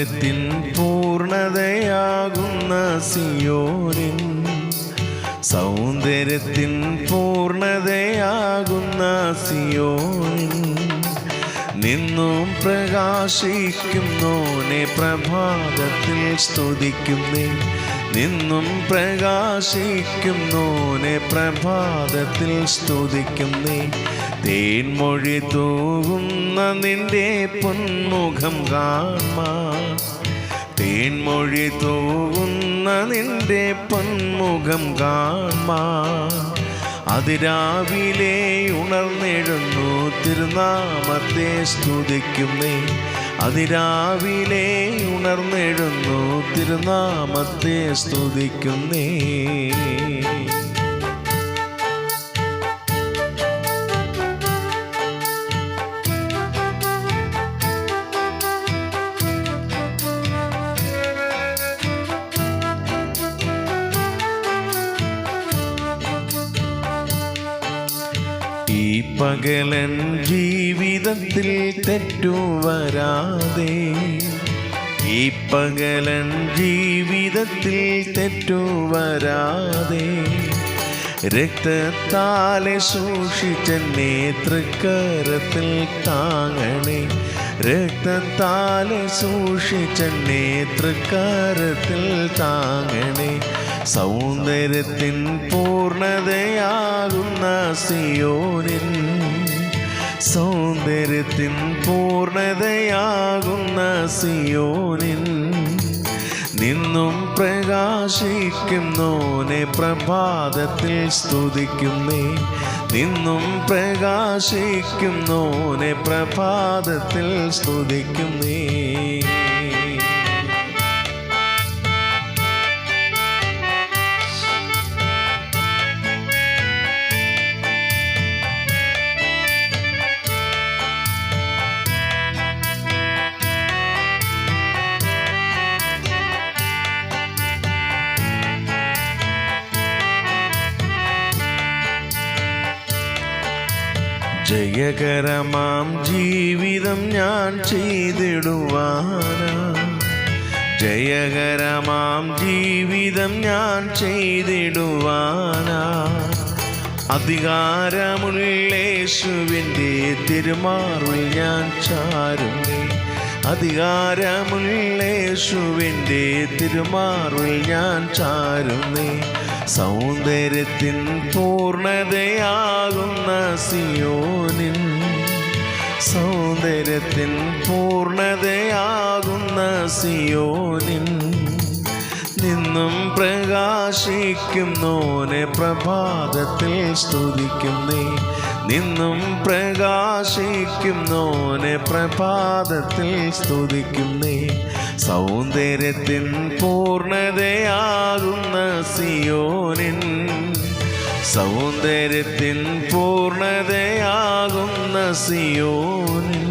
സൗന്ദര്യത്തിൻ പൂർണതയാകുന്ന സിയോനിൻ സൗന്ദര്യത്തിൻ പൂർണതയാകുന്ന സിയോനിൻ നിന്നും പ്രകാശിക്കുന്നോനെ പ്രഭാതത്തിൽ സ്തുതിക്കുന്നേ. നിന്നും പ്രകാശിക്കുന്നോനെ പ്രഭാതത്തിൽ സ്തുതിക്കുന്നേ. തേൻമൊഴി തൂകുന്ന നിന്റെ പൊന്മുഖം കാൺമാ തേൻമൊഴി തൂകുന്ന നിന്റെ പൊന്മുഖം കാൺമാ അതിരാവിലെ ഉണർന്നെഴുന്നു തിരുനാമത്തെ സ്തുതിക്കുന്നേ. അതിരാവിലെ ഉണർന്നെഴുന്നു തിരുനാമത്തെ സ്തുതിക്കുന്നേ. പകലൻ ജീവിതത്തിൽ തെറ്റുവരാതെ ഈ പകലൻ ജീവിതത്തിൽ തെറ്റുവരാതെ രക്തത്താലെ സൂക്ഷിച്ച തൃക്കരത്തിൽ താങ്ങണേ രക്തത്താലെ സൂക്ഷിച്ച തൃക്കരത്തിൽ താങ്ങണേ സൗന്ദര്യത്തിൻ പൂർണതയാകുന്ന സിയോനിൽ സൗന്ദര്യത്തിൻ പൂർണതയാകുന്ന സിയോനിൽ നിന്നും പ്രകാശിക്കുന്നോനെ പ്രഭാതത്തിൽ സ്തുതിക്കുന്നേ. നിന്നും പ്രകാശിക്കുന്നോനെ പ്രഭാതത്തിൽ സ്തുതിക്കുന്നേ. ജയകരമാം ജീവിതം ഞാൻ ചെയ്തിടുവാനാ. ജയകരമാം ജീവിതം ഞാൻ ചെയ്തിടുവാനാ. അധികാരമുള്ളേശുവിന്റെ തിരുമാറിൽ ഞാൻ ചാരുന്നേ. അധികാരമുള്ളേശുവിന്റെ തിരുമാറിൽ ഞാൻ ചാരുന്നേ. സൗന്ദര്യത്തിൻ പൂർണതയാകുന്ന സിയോനിൻ സൗന്ദര്യത്തിൻ പൂർണതയാകുന്ന സിയോനിൻ നിന്നും പ്രകാശിക്കുന്നോനെ പ്രഭാതത്തിൽ സ്തുതിക്കുന്നേ. നിന്നും പ്രകാശിക്കുന്നോനെ പ്രഭാതത്തിൽ സ്തുതിക്കുന്നേ. സൗന്ദര്യത്തിൻ പൂർണതയാകുന്ന സിയോനിൻ. സൗന്ദര്യത്തിൻ പൂർണതയാകുന്ന സിയോനിൻ.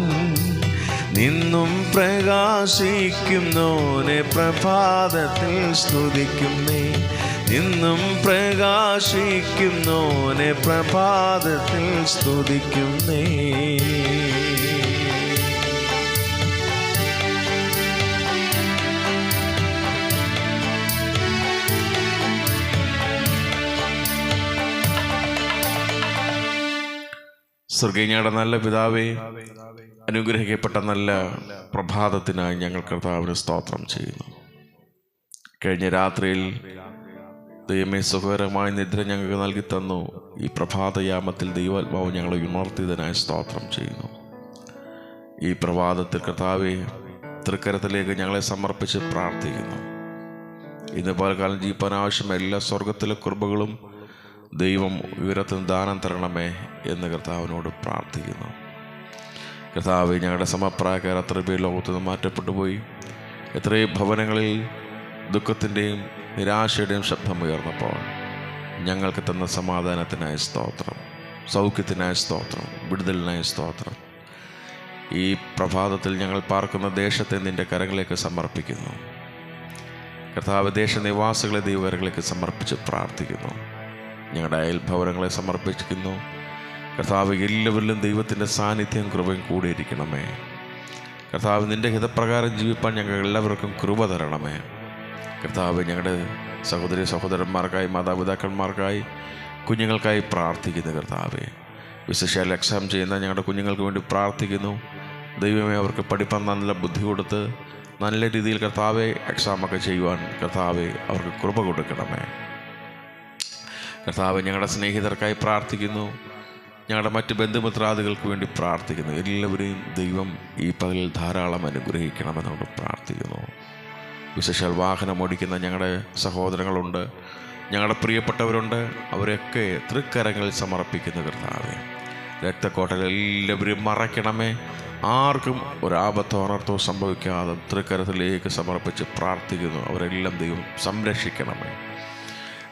നിന്നും പ്രകാശിക്കുന്നോനെ പ്രഭാതത്തിൽ സ്തുതിക്കുന്നേ. നിന്നും പ്രകാശിക്കുന്നോനെ പ്രഭാതത്തിൽ സ്തുതിക്കുന്നേ. സ്വർഗീയയുടെ നല്ല പിതാവേ അനുഗ്രഹിക്കപ്പെട്ട നല്ല പ്രഭാതത്തിനായി ഞങ്ങൾ കർത്താവിന് സ്തോത്രം ചെയ്യുന്നു. കഴിഞ്ഞ രാത്രിയിൽ ദൈവമേ സുഖകരമായ നിദ്ര ഞങ്ങൾക്ക് നൽകി തന്നു. ഈ പ്രഭാതയാമത്തിൽ ദൈവാത്മാവ് ഞങ്ങളെ ഉണർത്തിയതിനായി സ്തോത്രം ചെയ്യുന്നു. ഈ പ്രഭാതത്തിൽ കർത്താവെ തൃക്കരത്തിലേക്ക് ഞങ്ങളെ സമർപ്പിച്ച് പ്രാർത്ഥിക്കുന്നു. ഇന്ന് പലകാലം ജീവിപ്പാൻ ആവശ്യം എല്ലാ സ്വർഗത്തിലെ കുർബകളും ദൈവം ഉയരത്തിന് ദാനം തരണമേ എന്ന് കർത്താവിനോട് പ്രാർത്ഥിക്കുന്നു. കർത്താവ് ഞങ്ങളുടെ സമപ്രായക്കാർ അത്ര പേര് ലോകത്തുനിന്ന് മാറ്റപ്പെട്ടു പോയി. എത്രയും ഭവനങ്ങളിൽ ദുഃഖത്തിന്റെയും നിരാശയുടെയും ശബ്ദം ഉയർന്നപ്പോൾ ഞങ്ങൾക്ക് തന്ന സമാധാനത്തിനായ സ്തോത്രം സൗഖ്യത്തിനായ സ്തോത്രം വിടുതലിനായ സ്തോത്രം. ഈ പ്രഭാതത്തിൽ ഞങ്ങൾ പാർക്കുന്ന ദേശത്തെ നിന്റെ കരങ്ങളിലേക്ക് സമർപ്പിക്കുന്നു. കർത്താവ് ദേശനിവാസികളെ ദൈവകരങ്ങളിലേക്ക് സമർപ്പിച്ച് പ്രാർത്ഥിക്കുന്നു. ഞങ്ങളുടെ അയൽഭവനങ്ങളെ സമർപ്പിക്കുന്നു. കർത്താവ് എല്ലാവരിലും ദൈവത്തിന്റെ സാന്നിധ്യം കൃപയും കൂടിയിരിക്കണമേ കർത്താവ് നിന്റെ ഹിതപ്രകാരം ജീവിപ്പാൻ ഞങ്ങൾ എല്ലാവർക്കും കൃപ തരണമേ. കർത്താവ് ഞങ്ങളുടെ സഹോദരി സഹോദരന്മാർക്കായി മാതാപിതാക്കന്മാർക്കായി കുഞ്ഞുങ്ങൾക്കായി പ്രാർത്ഥിക്കുന്നു കർത്താവെ. വിശേഷാൽ എക്സാം ചെയ്യുന്ന ഞങ്ങളുടെ കുഞ്ഞുങ്ങൾക്ക് വേണ്ടി പ്രാർത്ഥിക്കുന്നു. ദൈവമേ അവർക്ക് പഠിപ്പാൻ നല്ല ബുദ്ധി കൊടുത്ത് നല്ല രീതിയിൽ കർത്താവെ എക്സാമൊക്കെ ചെയ്യുവാൻ കർത്താവെ അവർക്ക് കൃപ കൊടുക്കണമേ. കർത്താവ് ഞങ്ങളുടെ സ്നേഹിതർക്കായി പ്രാർത്ഥിക്കുന്നു. ഞങ്ങളുടെ മറ്റ് ബന്ധുമിത്രാദികൾക്ക് വേണ്ടി പ്രാർത്ഥിക്കുന്നു. എല്ലാവരെയും ദൈവം ഈ പകലിൽ ധാരാളം അനുഗ്രഹിക്കണമെന്നോട് പ്രാർത്ഥിക്കുന്നു. വിശേഷാൽ വാഹനം ഓടിക്കുന്ന ഞങ്ങളുടെ സഹോദരങ്ങളുണ്ട്. ഞങ്ങളുടെ പ്രിയപ്പെട്ടവരുണ്ട്. അവരെയൊക്കെ തൃക്കരങ്ങളിൽ സമർപ്പിക്കുന്ന കർത്താവെ രക്തക്കോട്ടയിൽ എല്ലാവരും മറയ്ക്കണമേ. ആർക്കും ഒരാപത്തോ അനർത്ഥോ സംഭവിക്കാതെ തൃക്കരത്തിലേക്ക് സമർപ്പിച്ച് പ്രാർത്ഥിക്കുന്നു. അവരെല്ലാം ദൈവം സംരക്ഷിക്കണമേ.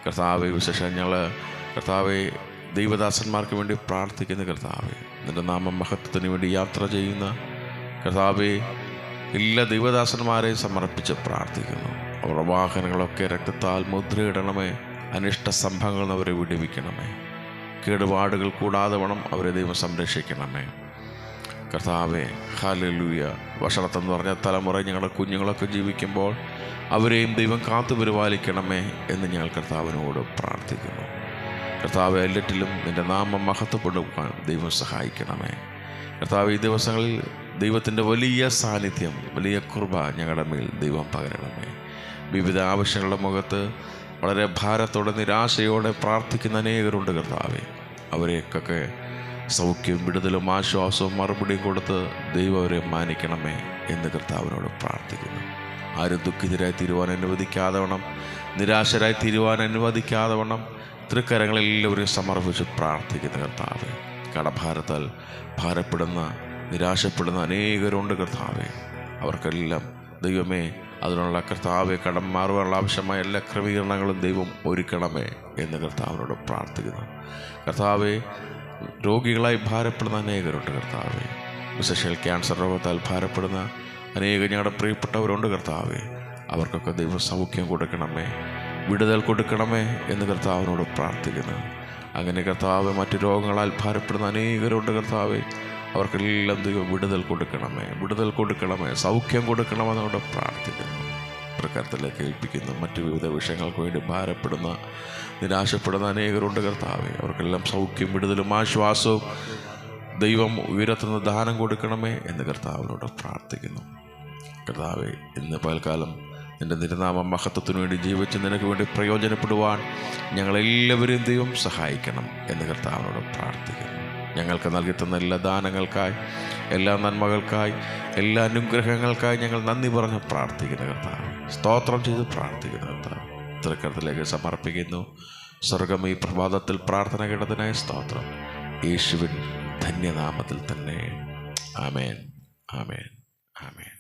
കർത്താവെ വിശേഷം ഞങ്ങൾ കർത്താവെ ദൈവദാസന്മാർക്ക് വേണ്ടി പ്രാർത്ഥിക്കുന്ന കർത്താവെ നിന്റെ നാമം മഹത്വത്തിന് വേണ്ടി യാത്ര ചെയ്യുന്ന കർത്താവെ എല്ലാ ദൈവദാസന്മാരെയും സമർപ്പിച്ച് പ്രാർത്ഥിക്കുന്നു. അവരുടെ വാഹനങ്ങളൊക്കെ രക്തത്താൽ മുദ്രയിടണമേ. അനിഷ്ട സംഭവങ്ങൾ അവരെ വിടുവിക്കണമേ. കേടുപാടുകൾ കൂടാതെ വേണം അവരെ ദൈവം സംരക്ഷിക്കണമേ. കർത്താവെ ഹാലലൂയ ഭക്ഷണത്തെന്ന് പറഞ്ഞ തലമുറ ഞങ്ങളുടെ കുഞ്ഞുങ്ങളൊക്കെ ജീവിക്കുമ്പോൾ അവരെയും ദൈവം കാത്തു പരിപാലിക്കണമേ എന്ന് ഞങ്ങൾ കർത്താവിനോട് പ്രാർത്ഥിക്കുന്നു. കർത്താവ് എല്ലാറ്റിലും നിന്റെ നാമം മഹത്വപ്പെടുവാൻ ദൈവം സഹായിക്കണമേ. കർത്താവ് ഈ ദിവസങ്ങളിൽ ദൈവത്തിന്റെ വലിയ സാന്നിധ്യം വലിയ കുർബ ഞങ്ങളുടെ മേൽ ദൈവം പകരണമേ. വിവിധ ആവശ്യങ്ങളുടെ മുഖത്ത് വളരെ ഭാരത്തോടെ നിരാശയോടെ പ്രാർത്ഥിക്കുന്ന അനേകരുണ്ട് കർത്താവേ. അവരെയൊക്കെ സൗഖ്യവും വിടുതലും ആശ്വാസവും മറുപടിയും കൊടുത്ത് ദൈവം അവരെ മാനിക്കണമേ എന്ന് കർത്താവിനോട് പ്രാർത്ഥിക്കുന്നു. ആരും ദുഃഖിതരായി തീരുവാൻ അനുവദിക്കാതെ വണ്ണം നിരാശരായി തീരുവാൻ അനുവദിക്കാതെ വണ്ണം തൃക്കരങ്ങളിൽ എല്ലാവരെയും സമർപ്പിച്ച് പ്രാർത്ഥിക്കുന്ന കർത്താവേ. കടഭാരത്താൽ ഭാരപ്പെടുന്ന നിരാശപ്പെടുന്ന അനേകരുണ്ട് കർത്താവെ. അവർക്കെല്ലാം ദൈവമേ അതിനുള്ള കർത്താവെ കടം മാറുവാനുള്ള ആവശ്യമായ എല്ലാ ക്രമീകരണങ്ങളും ദൈവം ഒരുക്കണമേ എന്ന് കർത്താവിനോട് പ്രാർത്ഥിക്കുന്നു. കർത്താവെ രോഗികളായി ഭാരപ്പെടുന്ന അനേകരുണ്ട് കർത്താവെ. വിശേഷൽ ക്യാൻസർ രോഗത്താൽ ഭാരപ്പെടുന്ന അനേകം ഞങ്ങളുടെ പ്രിയപ്പെട്ടവരുണ്ട് കർത്താവെ. അവർക്കൊക്കെ ദൈവം സൗഖ്യം കൊടുക്കണമേ വിടുതൽ കൊടുക്കണമേ എന്ന് കർത്താവിനോട് പ്രാർത്ഥിക്കുന്നു. അങ്ങനെ കർത്താവ് മറ്റു രോഗങ്ങളാൽ ഭാരപ്പെടുന്ന അനേകരുണ്ട് കർത്താവെ. അവർക്കെല്ലാം ദൈവം വിടുതൽ കൊടുക്കണമേ വിടുതൽ കൊടുക്കണമേ സൗഖ്യം കൊടുക്കണമെന്നവിടെ പ്രാർത്ഥിക്കുന്നു. കർത്തലേക്ക് ഏൽപ്പിക്കുന്നു മറ്റു വിവിധ വിഷയങ്ങൾക്ക് വേണ്ടി ഭാരപ്പെടുന്ന നിരാശപ്പെടുന്ന അനേകരുണ്ട് കർത്താവേ. അവർക്കെല്ലാം സൗഖ്യം വിടുതലും ആശ്വാസവും ദൈവം ഉയരത്തുന്ന ദാനം കൊടുക്കണമേ എന്ന് കർത്താവിനോട് പ്രാർത്ഥിക്കുന്നു. കർത്താവെ ഇന്ന് പൽക്കാലം നിന്റെ നിരനാമ മഹത്വത്തിനു വേണ്ടി ജീവിച്ച് നിനക്ക് വേണ്ടി പ്രയോജനപ്പെടുവാൻ ഞങ്ങളെല്ലാവരും ദൈവം സഹായിക്കണം എന്ന് കർത്താവിനോട് പ്രാർത്ഥിക്കുന്നു. ഞങ്ങൾക്ക് നൽകി തന്ന എല്ലാ ദാനങ്ങൾക്കായി എല്ലാ നന്മകൾക്കായി എല്ലാ അനുഗ്രഹങ്ങൾക്കായി ഞങ്ങൾ നന്ദി പറഞ്ഞ് പ്രാർത്ഥിക്കുന്ന കർത്താവ്. സ്തോത്രം ചെയ്ത് പ്രാർത്ഥിക്കുന്ന കർത്താവ്. തൃക്കരത്തിലേക്ക് സമർപ്പിക്കുന്നു. സ്വർഗം ഈ പ്രഭാതത്തിൽ പ്രാർത്ഥന കേട്ടതിനായ സ്തോത്രം. യേശുവിൻ ധന്യനാമത്തിൽ തന്നെ. ആമേൻ. ആമേൻ. ആമേൻ.